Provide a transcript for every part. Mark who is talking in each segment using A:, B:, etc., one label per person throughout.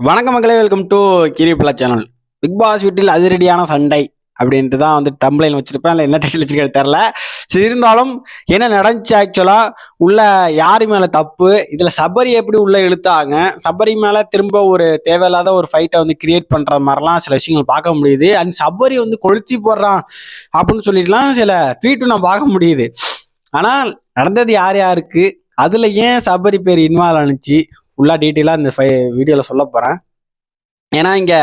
A: வணக்கம் மக்களே welcome to கிரிபிளா சேனல் பிக் பாஸ் வீட்டில் அதிரடியான சண்டை அப்படின்ட்டு தான் வந்து டம்ப்ளைன் வச்சிருப்பேன். இல்லை என்ன டைட்டில் வச்சிருக்கேன் தெரில சரி இருந்தாலும் என்ன நடந்துச்சு ஆக்சுவலாக உள்ள யார் மேலே தப்பு? இதில் சபரி எப்படி உள்ள இழுத்தாங்க? சபரி மேலே திரும்ப ஒரு தேவையில்லாத ஒரு ஃபைட்டை வந்து கிரியேட் பண்ணுற மாதிரிலாம் சில விஷயங்கள் பார்க்க முடியுது. அண்ட் சபரி வந்து கொளுத்தி போடுறான் அப்படின்னு சொல்லிட்டுலாம் சில ட்வீட்டும் நான் பார்க்க முடியுது. ஆனால் நடந்தது யார் யாருக்கு? அதில் ஏன் சபரி பேர் இன்வால்வ் ஆனிச்சு? ஃபுல்லாக டீட்டெயிலாக இந்த ஃபை வீடியோவில் சொல்ல போகிறேன் ஏன்னா இங்கே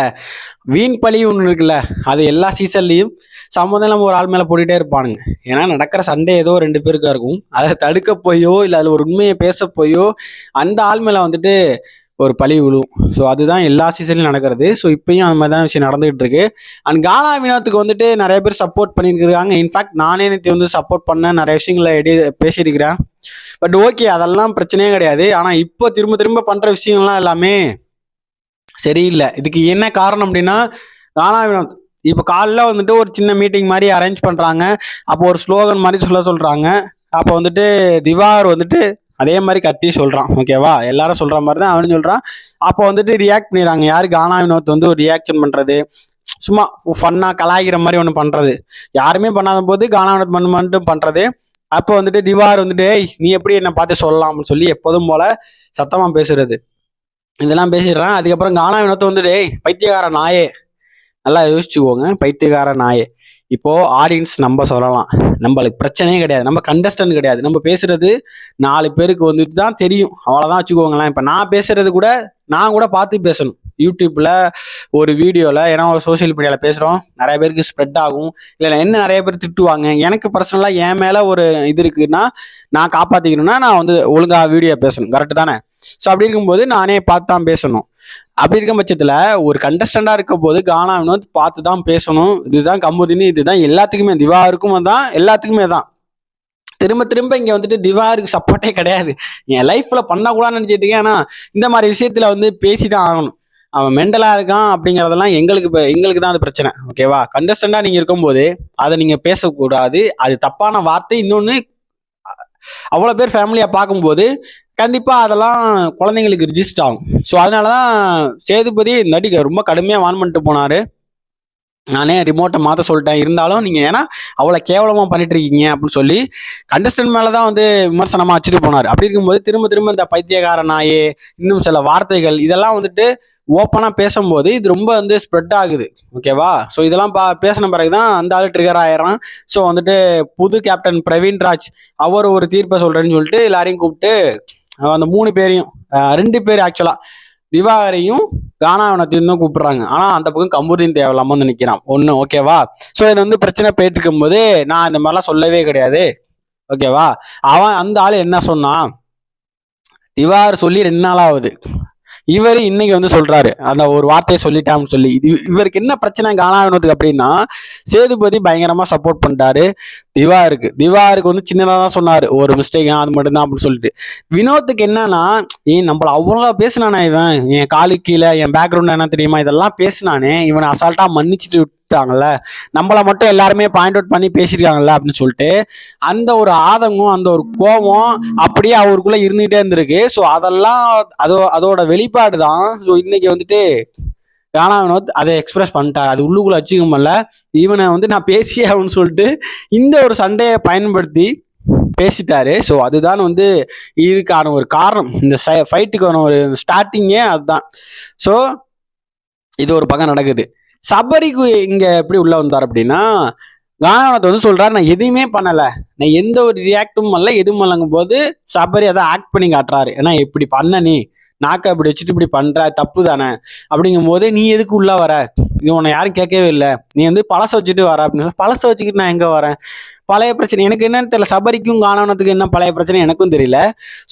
A: வீண் பழி ஒன்று இருக்குல்ல அது எல்லா சீசன்லேயும் சம்மந்தம் நம்ம ஒரு ஆள் மேலே போட்டுகிட்டே இருப்பானுங்க. ஏன்னா நடக்கிற சண்டை ஏதோ ரெண்டு பேருக்கா இருக்கும். அதை தடுக்க போயோ இல்லை அதில் ஒரு உண்மையை பேச போயோ அந்த ஆள் மேலே வந்துட்டு ஒரு பழி விழும் ஸோ அதுதான் எல்லா சீசன்லையும் நடக்கிறது. ஸோ இப்பயும் அந்த மாதிரி தான் விஷயம் நடந்துகிட்டு இருக்கு. அண்ட் கானா வினோத்துக்கு வந்துட்டு நிறைய பேர் சப்போர்ட் பண்ணியிருக்காங்க இன்ஃபேக்ட் நானே நேற்று வந்து சப்போர்ட் பண்ண நிறைய விஷயங்களை எடி பேசியிருக்கிறேன். பட் ஓகே அதெல்லாம் பிரச்சனையே கிடையாது. ஆனால் இப்போ திரும்ப திரும்ப பண்ணுற விஷயங்கள்லாம் எல்லாமே சரியில்லை. இதுக்கு என்ன காரணம் அப்படின்னா கானா வினோத் இப்போ காலைல வந்துட்டு ஒரு சின்ன மீட்டிங் மாதிரி அரேஞ்ச் பண்ணுறாங்க அப்போ ஒரு ஸ்லோகன் மாதிரி சொல்ல சொல்கிறாங்க அப்போ வந்துட்டு திவார் வந்துட்டு அதே மாதிரி கத்தி சொல்கிறான் ஓகேவா எல்லாரும் சொல்கிற மாதிரி தான் அவனு சொல்கிறான் அப்போ வந்துட்டு ரியாக்ட் பண்ணிடுறாங்க. யார் கானா வினோத் வந்து ஒரு ரியாக்ஷன் பண்ணுறது சும்மா ஃபன்னாக கலாய்க்கிற மாதிரி ஒன்று பண்ணுறது யாருமே பண்ணாத போது கானா வினோத் பண்ண மட்டும் பண்ணுறது அப்போ வந்துட்டு திவார் வந்துட்டு "ஏய், நீ எப்படி என்னை பார்த்து சொல்லலாம்னு சொல்லி எப்போதும் போல சத்தமாக பேசுறது. இதெல்லாம் பேசிடுறான். அதுக்கப்புறம் கானா வினோத்தை வந்துட்டு "ஏய் பைத்தியக்கார நாயே. நல்லா யோசிச்சுக்கோங்க பைத்தியக்கார நாயே. இப்போது ஆடியன்ஸ் நம்ம சொல்லலாம். நம்மளுக்கு பிரச்சனையே கிடையாது. நம்ம கண்டஸ்டன்ட் கிடையாது. நம்ம பேசுகிறது நாலு பேருக்கு வந்துட்டு தான் தெரியும். அவ்வளோதான் வச்சுக்கோங்களேன். இப்போ நான் பேசுகிறது கூட நான் கூட பார்த்து பேசணும். யூடியூப்பில் ஒரு வீடியோவில் ஏன்னா ஒரு சோஷியல் மீடியாவில் பேசுகிறோம் நிறைய பேருக்கு ஸ்ப்ரெட் ஆகும். இல்லை என்ன நிறைய பேர் திட்டுவாங்க. எனக்கு பர்சனலாக என் மேலே ஒரு இது இருக்குன்னா நான் காப்பாற்றிக்கணும்னா நான் வந்து ஒழுங்காக வீடியோ பேசணும். கரெக்டு தானே? ஸோ அப்படி இருக்கும்போது நானே பார்த்து தான் பேசணும். அப்படி இருக்க பட்சத்தில் ஒரு கண்டஸ்டண்டாக இருக்க போது கானா வினோத் பார்த்து தான் பேசணும். இதுதான் கம்புதினி இதுதான் எல்லாத்துக்குமே திவாருக்கும் தான் எல்லாத்துக்குமே தான். திரும்ப திரும்ப இங்கே வந்துட்டு திவாருக்கு சப்போர்ட்டே கிடையாது. என் லைஃப்பில் பண்ணக்கூடாதுன்னு நினச்சிட்டு ஏன்னா ஆனால் இந்த மாதிரி விஷயத்தில் வந்து பேசி தான் ஆகணும். அவன் மெண்டலாக இருக்கான் அப்படிங்கிறதெல்லாம் எங்களுக்கு இப்போ எங்களுக்கு தான் அது பிரச்சனை. ஓகேவா கண்டஸ்டண்டாக நீங்கள் இருக்கும்போது அதை நீங்கள் பேசக்கூடாது. அது தப்பான வார்த்தை. இன்னொன்று அவ்வளோ பேர் ஃபேமிலியாக பார்க்கும்போது கண்டிப்பாக அதெல்லாம் குழந்தைங்களுக்கு ரிஜிஸ்ட் ஆகும். ஸோ அதனால தான் சேதுபதி நடிக்க ரொம்ப கடுமையாக வான் பண்ணிட்டு போனார். நானே ரிமோட்டை மாற்ற சொல்லிட்டேன். இருந்தாலும் நீங்கள் ஏன்னா அவ்வளோ கேவலமாக பண்ணிட்டு இருக்கீங்க அப்படின்னு சொல்லி கண்டஸ்டன்ட் மேலே தான் வந்து விமர்சனமாக வச்சுட்டு போனார். அப்படி இருக்கும்போது திரும்ப திரும்ப இந்த பைத்தியக்கார நாயே இன்னும் சில வார்த்தைகள் இதெல்லாம் வந்துட்டு ஓப்பனாக பேசும்போது இது ரொம்ப வந்து ஸ்ப்ரெட் ஆகுது. ஓகேவா ஸோ இதெல்லாம் பா பேசின பிறகு தான் அந்த ஆள் ட்ரிகர் ஆயிடுறான். ஸோ வந்துட்டு புது கேப்டன் பிரவீன் ராஜ் அவர் ஒரு தீர்ப்பை சொல்கிறேன்னு சொல்லிட்டு எல்லாரையும் கூப்பிட்டு அந்த மூணு பேரையும் ரெண்டு பேர் ஆக்சுவலாக திவாகரையும் கானாவனத்தையும் தான் கூப்பிடுறாங்க. ஆனால் அந்த பக்கம் கம்பூரின் தேவையில்லாமல் வந்து நிற்கிறான் ஒன்று ஓகேவா ஸோ இது வந்து பிரச்சனை போயிட்டு இருக்கும்போது நான் இந்த மாதிரிலாம் சொல்லவே கிடையாது. ஓகேவா அவன் அந்த ஆள் என்ன சொன்னான்? திவார் சொல்லி ரெண்டு நாள் ஆகுது. இவர் இன்னைக்கு வந்து சொல்றாரு. அந்த ஒரு வார்த்தையை சொல்லிட்டான்னு சொல்லி. இது இவருக்கு என்ன பிரச்சனை காணாவினதுக்கு அப்படின்னா சேதுபதி பயங்கரமா சப்போர்ட் பண்ணிட்டாரு. திவாருக்கு திவாருக்கு வந்து சின்னதாக தான் சொன்னாரு. ஒரு மிஸ்டேக் அது மட்டும்தான் அப்படின்னு சொல்லிட்டு. வினோத்துக்கு என்னன்னா ஏன் நம்மள அவ்வளோ பேசினானா இவன்? என் காலு கீழே என் பேக்ரவுண்ட் என்ன தெரியுமா? இதெல்லாம் பேசினானே. இவனை அசால்ட்டா மன்னிச்சுட்டு விட்டாங்கல்ல? நம்மளை மட்டும் எல்லாருமே பாயிண்ட் அவுட் பண்ணி பேசியிருக்காங்கல்ல அப்படின்னு சொல்லிட்டு அந்த ஒரு ஆதங்கம் அந்த ஒரு கோபம் அப்படியே அவருக்குள்ள இருந்துகிட்டே இருந்திருக்கு. ஸோ அதெல்லாம் அதோ அதோட வெளிப்பாடு தான் ஸோ இன்னைக்கு வந்துட்டு கானா வினோத் அதை எக்ஸ்பிரஸ் பண்ணிட்டார். அது உள்ளுக்குள்ள வச்சுக்க முடியல இவனை வந்து நான் பேசியே ஆகணும்னு சொல்லிட்டு இந்த ஒரு சண்டையை பயன்படுத்தி பேசிட்டாரு. ஸோ அதுதான் வந்து இதுக்கான ஒரு காரணம். இந்த ஃபைட்டுக்கான ஒரு ஸ்டார்டிங்கே அதுதான். ஸோ இது ஒரு பக்கம் நடக்குது. சபரிக்கு இங்க எப்படி உள்ள வந்தார் அப்படின்னா கானவனத்தை வந்து சொல்றாரு நான் எதுவுமே பண்ணல. நான் எந்த ஒரு ரியாக்டும் பண்ணல எதுவும் பண்ணலங்கும் போது சபரி அதை ஆக்ட் பண்ணி காட்டுறாரு. ஏன்னா இப்படி பண்ண நீ. நாக்க இப்படி வச்சுட்டு இப்படி பண்ற தப்பு தானே. அப்படிங்கும் போது நீ எதுக்கு உள்ள வர? இது உன்னை யாரும் கேட்கவே இல்லை. நீ வந்து பழச வச்சுட்டு வர. அப்படின்னு சொல்லி பழச வச்சுக்கிட்டு நான் எங்க வரேன்? பழைய பிரச்சனை. எனக்கு என்னன்னு தெரியல. சபரிக்கும் காணவனத்துக்கு என்ன பழைய பிரச்சனை எனக்கும் தெரியல.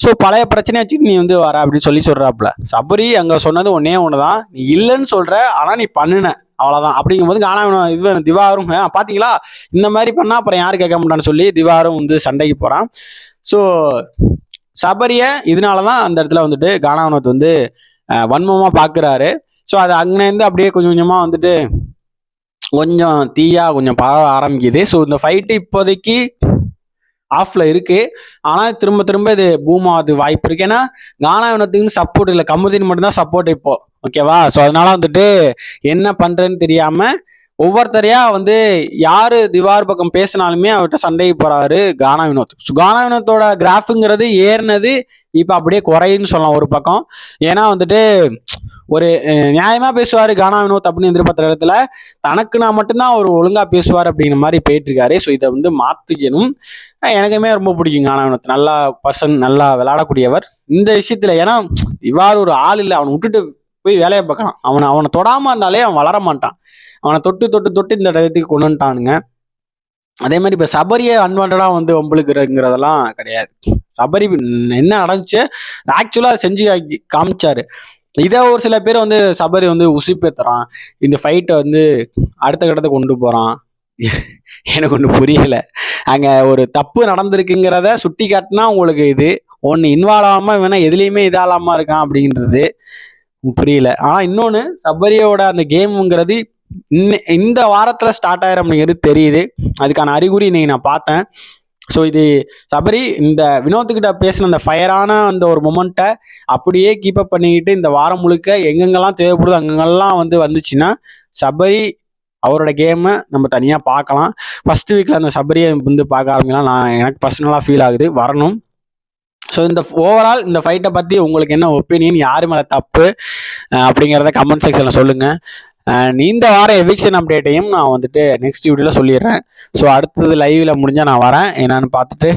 A: ஸோ பழைய பிரச்சனையை வச்சுட்டு நீ வந்து வர அப்படின்னு சொல்லி சொல்கிறாப்புல சபரி அங்க சொன்னது ஒன்னே ஒன்று தான் நீ இல்லைன்னு சொல்ற ஆனா நீ பண்ணுன. அவ்வளவுதான். அப்படிங்கும்போது காணவன இது திவாரும் பார்த்தீங்களா இந்த மாதிரி பண்ணால் அப்புறம் யாரும் கேட்க மாட்டான்னு சொல்லி திவாரும் வந்து சண்டைக்கு போகிறான் ஸோ சபரிய இதனாலதான் அந்த இடத்துல வந்துட்டு கானாவனத் வந்து வன்மமாக பார்க்குறாரு ஸோ அது அங்கேருந்து அப்படியே கொஞ்சம் கொஞ்சமாக வந்துட்டு கொஞ்சம் தீயா கொஞ்சம் பரவ ஆரம்பிக்குது. ஸோ இந்த ஃபைட்டு இப்போதைக்கு ஆஃப்ல இருக்கு. ஆனால் திரும்ப திரும்ப இது பூம் ஆகுது வாய்ப்பு இருக்கு. ஏன்னா கானா வினோத்துக்கு சப்போர்ட் இல்லை. கமுதின் மட்டும்தான் சப்போர்ட் இப்போ. ஓகேவா ஸோ அதனால வந்துட்டு என்ன பண்றேன்னு தெரியாம ஒவ்வொருத்தரையா வந்து யாரு திவார் பக்கம் பேசினாலுமே அவர்கிட்ட சண்டைக்கு போறாரு கானா வினோத். கானா வினோத்தோட கிராஃபுங்கிறது ஏறினது இப்போ அப்படியே குறையுன்னு சொல்லலாம் ஒரு பக்கம். ஏன்னா வந்துட்டு ஒரு நியாயமா பேசுவாரு கானா வினோத் அப்படின்னு எதிர்பார்த்த இடத்துல தனக்கு நான் மட்டும்தான் அவர் ஒழுங்கா பேசுவார் அப்படிங்கிற மாதிரி போயிட்டு இருக்காரு ஸோ இதை வந்து மாத்திக்கணும். எனக்குமே ரொம்ப பிடிக்கும் கானா வினோத். நல்லா பர்சன் நல்லா விளையாடக்கூடியவர். இந்த விஷயத்துல ஏன்னா இவ்வாறு ஒரு ஆள் இல்லை. அவனை விட்டுட்டு போய் வேலையை பார்க்கலாம். அவனை அவனை தொடாமல் இருந்தாலே அவன் வளர மாட்டான். அவனை தொட்டு தொட்டு தொட்டு இந்த இடத்துக்கு கொண்டு வந்துட்டானுங்க. அதே மாதிரி இப்போ சபரியை அன்வான்டாக வந்து ஒம்பளுக்குறங்கிறதெல்லாம் கிடையாது. சபரி என்ன நடந்துச்சு? ஆக்சுவலாக செஞ்சு காமிச்சாரு. இதை ஒரு சில பேர் வந்து சபரி வந்து உசுப்பேத்துறான். இந்த ஃபைட்டை வந்து அடுத்த கட்டத்தை கொண்டு போகிறான் எனக்கு ஒன்றும் புரியலை. அங்கே ஒரு தப்பு நடந்திருக்குங்கிறத சுட்டி காட்டினா உங்களுக்கு இது. ஒன்று இன்வால்வ் ஆகாமல் வேணால் எதுலேயுமே இதாகலாமா இருக்கான் அப்படின்றது. புரியல. ஆனால் இன்னொன்று சபரியோட அந்த கேமுங்கிறது இந்த வாரத்தில் ஸ்டார்ட் ஆயிரும் அப்படிங்கிறது தெரியுது. அதுக்கான அறிகுறி இன்னைக்கு நான் பார்த்தேன். ஸோ இது சபரி இந்த வினோத்துக்கிட்ட பேசின அந்த ஃபயரான அந்த ஒரு மொமெண்ட்டை அப்படியே கீப் அப் பண்ணிக்கிட்டு இந்த வாரம் முழுக்க எங்கெங்கெல்லாம் தேவைப்படுதோ அங்கங்கெல்லாம் வந்து வந்துச்சுன்னா சபரி அவரோட கேமை நம்ம தனியாக பார்க்கலாம். ஃபர்ஸ்ட் வீக்கில் அந்த சபரியை வந்து பார்க்க ஆரம்பிக்கலாம். நான் எனக்கு பர்சனலாக ஃபீல் ஆகுது. வரணும். ஸோ இந்த ஓவரால் இந்த ஃபைட்டை பற்றி உங்களுக்கு என்ன ஒப்பீனியன் யார் மேலே தப்பு அப்படிங்கிறத கமெண்ட் செக்ஷனில் சொல்லுங்கள் அண்ட் இந்த வாரம் எவிக்ஷன் அப்டேட்டையும் நான் வந்துட்டு நெக்ஸ்ட் வீடியோவில் சொல்லிடுறேன். ஸோ அடுத்தது லைவில் முடிஞ்சால் நான் வரேன். என்னென்னு பார்த்துட்டு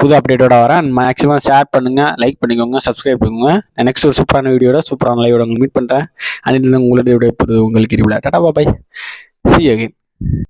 A: புது அப்டேட்டோட வரேன். மேக்ஸிமம் ஷேர் பண்ணுங்கள் லைக் பண்ணிக்கோங்க சப்ஸ்கிரைப் பண்ணிக்கோங்க. நெக்ஸ்ட் ஒரு சூப்பரான வீடியோட சூப்பரான லைவோட உங்களுக்கு மீட் பண்ணுறேன் அண்ட் உங்களுக்கு வீடியோ இப்போது உங்களுக்கு இருவிழா டாடா பாய் சி அகைன்